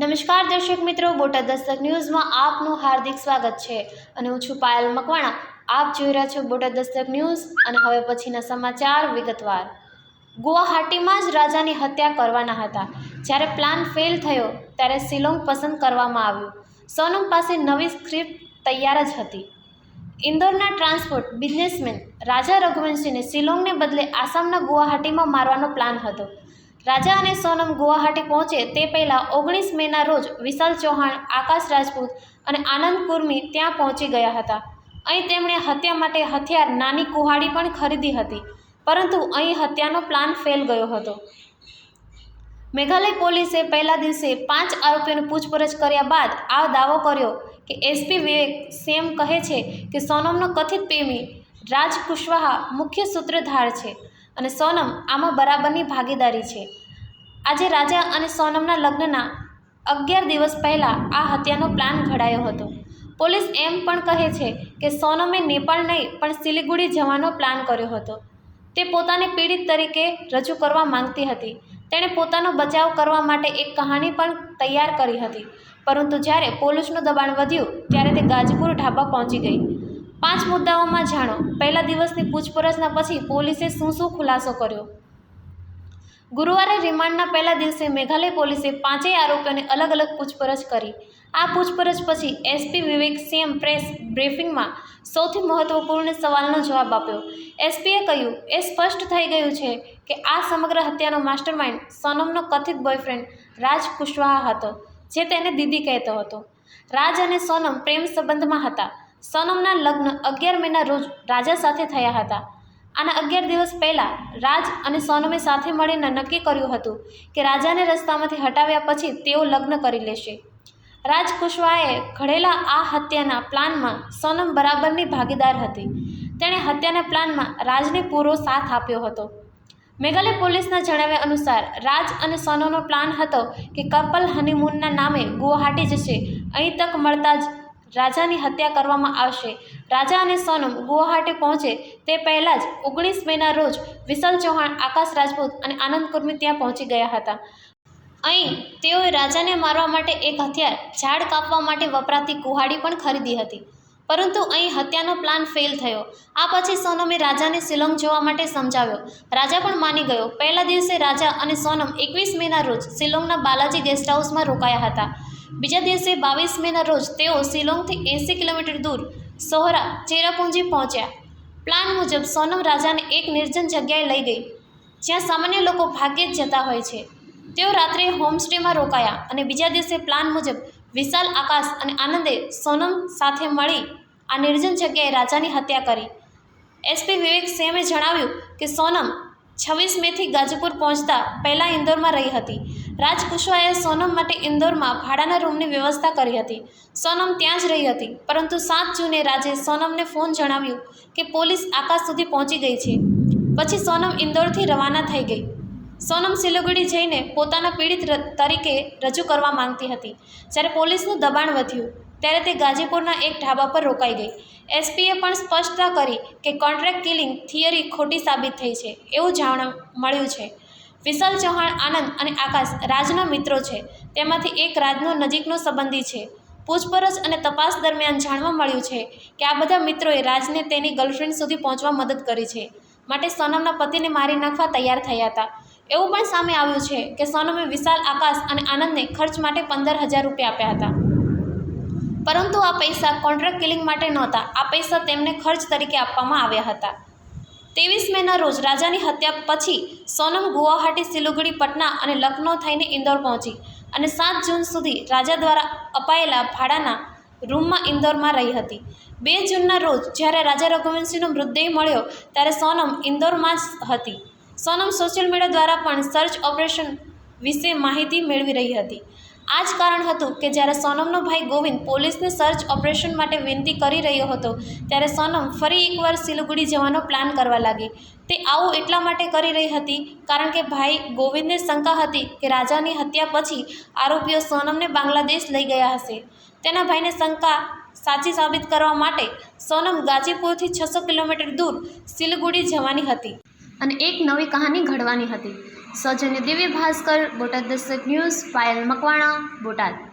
નમસ્કાર દર્શક મિત્રો, બોટાદ દસ્તક ન્યૂઝમાં આપનું હાર્દિક સ્વાગત છે અને હું છું પાયલ મકવાણા. આપ જોઈ રહ્યા છો બોટાદ દસ્તક ન્યૂઝ અને હવે પછીના સમાચાર વિગતવાર. ગુવાહાટીમાં જ રાજાની હત્યા કરવાના હતા. જ્યારે પ્લાન ફેલ થયો, ત્યારે શિલોંગ પસંદ કરવામાં આવ્યું. સોનમ પાસે નવી સ્ક્રિપ્ટ તૈયાર જ હતી. ઇન્દોરના ટ્રાન્સપોર્ટ બિઝનેસમેન રાજા રઘુવંશીને શિલોંગને બદલે આસામના ગુવાહાટીમાં મારવાનો પ્લાન હતો. રાજા અને સોનમ ગુવાહાટી પહોંચે તે પહેલાં ઓગણીસ મેના રોજ વિશાલ ચૌહાણ, આકાશ રાજપૂત અને આનંદ કુર્મી ત્યાં પહોંચી ગયા હતા. અહીં તેમણે હત્યા માટે હથિયાર નાની કુહાડી પણ ખરીદી હતી, પરંતુ અહીં હત્યાનો પ્લાન ફેલ ગયો હતો. મેઘાલય પોલીસે પહેલા દિવસે પાંચ આરોપીઓની પૂછપરછ કર્યા બાદ આ દાવો કર્યો કે એસપી વિવેક સેમ કહે છે કે સોનમનો કથિત પ્રેમી રાજ કુશવાહા મુખ્ય સૂત્રધાર છે. અને સોનમ આમાં બરાબરની ભાગીદારી છે. આજે રાજા અને સોનમના લગ્નના અગિયાર દિવસ પહેલાં આ હત્યાનો પ્લાન ઘડાયો હતો. પોલીસ એમ પણ કહે છે કે સોનમે નેપાળ નહીં, પણ સિલિગુડી જવાનો પ્લાન કર્યો હતો. તે પોતાને પીડિત તરીકે રજૂ કરવા માંગતી હતી. તેણે પોતાનો બચાવ કરવા માટે એક કહાની પણ તૈયાર કરી હતી. પરંતુ જ્યારે પોલીસનું દબાણ વધ્યું, ત્યારે તે ગાજપુર ઢાબા પહોંચી ગઈ. પાંચ મુદ્દાઓમાં જાણો. પહેલા દિવસની પૂછપરછના પછી પોલીસે શું શું ખુલાસો કર્યો? ગુરુવારે રિમાન્ડના પહેલા દિવસે મેઘાલય પોલીસે પાંચેય આરોપીઓને અલગ અલગ પૂછપરછ કરી. આ પૂછપરછ પછી એસપી વિવેક સીએમ પ્રેસ બ્રીફિંગમાં સૌથી મહત્વપૂર્ણ સવાલનો જવાબ આપ્યો. એસપીએ કહ્યું, એ સ્પષ્ટ થઈ ગયું છે કે આ સમગ્ર હત્યાનો માસ્ટરમાઇન્ડ સોનમનો કથિત બોયફ્રેન્ડ રાજ કુશવાહા હતો, જે તેને દીદી કહેતો હતો. રાજ અને સોનમ પ્રેમ સંબંધમાં હતા. સોનમના લગ્ન અગિયાર મેના રોજ રાજા સાથે થયા હતા. આના અગિયાર દિવસ પહેલાં રાજ અને સોનમે સાથે મળીને નક્કી કર્યું હતું કે રાજાને રસ્તામાંથી હટાવ્યા પછી તેઓ લગ્ન કરી લેશે. રાજ કુશવાએ ઘડેલા આ હત્યાના પ્લાનમાં સોનમ બરાબરની ભાગીદાર હતી. તેણે હત્યાના પ્લાનમાં રાજને પૂરો સાથ આપ્યો હતો. મેઘાલય પોલીસના જણાવ્યા અનુસાર રાજ અને સોનમનો પ્લાન હતો કે કપલ હનીમૂનના નામે ગુવાહાટી જશે. અહીં તક મળતા જ રાજાની હત્યા કરવામાં આવશે. રાજા અને સોનમ ગુવાહાટી પહોંચે તે પહેલાં જ ઓગણીસ મેના રોજ વિશાલ ચૌહાણ, આકાશ રાજપૂત અને આનંદ કુર્મી ત્યાં પહોંચી ગયા હતા. અહીં તેઓએ રાજાને મારવા માટે એક હથિયાર, ઝાડ કાપવા માટે વપરાતી કુહાડી પણ ખરીદી હતી. પરંતુ અહીં હત્યાનો પ્લાન ફેલ થયો. આ પછી સોનમે રાજાને શિલોંગ જોવા માટે સમજાવ્યો. રાજા પણ માની ગયો. પહેલા દિવસે રાજા અને સોનમ એકવીસ મેના રોજ શિલોંગના બાલાજી ગેસ્ટ હાઉસમાં રોકાયા હતા. બીજા દિવસે બાવીસ મેના રોજ તેઓ શિલોંગથી એંસી કિલોમીટર દૂર સોહરા ચેરાપુંજી પહોંચ્યા. પ્લાન મુજબ સોનમ રાજાને એક નિર્જન જગ્યાએ લઈ ગઈ, જ્યાં સામાન્ય લોકો ભાગ્યે જ જતા હોય છે. તેઓ રાત્રે હોમસ્ટેમાં રોકાયા અને બીજા દિવસે પ્લાન મુજબ વિશાલ, આકાશ અને આનંદે સોનમ સાથે મળી આ નિર્જન જગ્યાએ રાજાની હત્યા કરી. એસપી વિવેક સેમે જણાવ્યું કે સોનમ છવ્વીસ મેથી ગાજીપુર પહોંચતા પહેલાં ઇન્દોરમાં રહી હતી. રાજ કુશવાએ સોનમ માટે ઇન્દોરમાં ભાડાના રૂમની વ્યવસ્થા કરી હતી. સોનમ ત્યાં જ રહી હતી. પરંતુ સાત જૂને રાજે સોનમને ફોન જણાવ્યું કે પોલીસ આકાશ સુધી પહોંચી ગઈ છે. પછી સોનમ ઇન્દોરથી રવાના થઈ ગઈ. સોનમ સિલિગુડી જઈને પોતાના પીડિત તરીકે રજૂ કરવા માંગતી હતી. જ્યારે પોલીસનું દબાણ વધ્યું ત્યારે તે ગાજીપુરના એક ઢાબા પર રોકાઈ ગઈ. એસપીએ પણ સ્પષ્ટતા કરી કે કોન્ટ્રાક્ટ કિલિંગ થિયરી ખોટી સાબિત થઈ છે એવું જાણવા મળ્યું છે. વિશાલ ચૌહાણ, આનંદ અને આકાશ રાજના મિત્રો છે. તેમાંથી એક રાજનો નજીકનો સંબંધી છે. પૂછપરછ અને તપાસ દરમિયાન જાણવા મળ્યું છે કે આ બધા મિત્રોએ રાજને તેની ગર્લફ્રેન્ડ સુધી પહોંચવા મદદ કરી છે. માટે સોનમના પતિને મારી નાખવા તૈયાર થયા હતા. એવું પણ સામે આવ્યું છે કે સોનમે વિશાલ, આકાશ અને આનંદને ખર્ચ માટે પંદર હજાર રૂપિયા આપ્યા હતા. પરંતુ આ પૈસા કોન્ટ્રાક્ટ કિલિંગ માટે નહોતા. આ પૈસા તેમને ખર્ચ તરીકે આપવામાં આવ્યા હતા. ત્રેવીસ મેના રોજ રાજાની હત્યા પછી સોનમ ગુવાહાટી, સિલુગડી, પટના અને લખનૌ થઈને ઇન્દોર પહોંચી અને સાત જૂન સુધી રાજા દ્વારા અપાયેલા ભાડાના રૂમમાં ઇન્દોરમાં રહી હતી. બે જૂનના રોજ જ્યારે રાજા રઘુવંશીનો મૃતદેહ મળ્યો ત્યારે સોનમ ઇન્દોરમાં જ હતી. સોનમ સોશિયલ મીડિયા દ્વારા પણ સર્ચ ઓપરેશન વિશે માહિતી મેળવી રહી હતી. આ જ કારણ હતું કે જ્યારે સોનમનો ભાઈ ગોવિંદ પોલીસને સર્ચ ઓપરેશન માટે વિનંતી કરી રહ્યો હતો, ત્યારે સોનમ ફરી એકવાર સિલિગુડી જવાનો પ્લાન કરવા લાગી. તે આવું એટલા માટે કરી રહી હતી કારણ કે ભાઈ ગોવિંદને શંકા હતી કે રાજાની હત્યા પછી આરોપીઓ સોનમને બાંગ્લાદેશ લઈ ગયા હશે. તેના ભાઈને શંકા સાચી સાબિત કરવા માટે સોનમ ગાજીપુરથી છસો કિલોમીટર દૂર સિલિગુડી જવાની હતી. અને એક નવી કહાની ઘડવાની હતી. સૌજન્ય દિવ્ય ભાસ્કર, બોટાદ દસ્તક ન્યૂઝ, પાયલ મકવાણા, બોટાદ.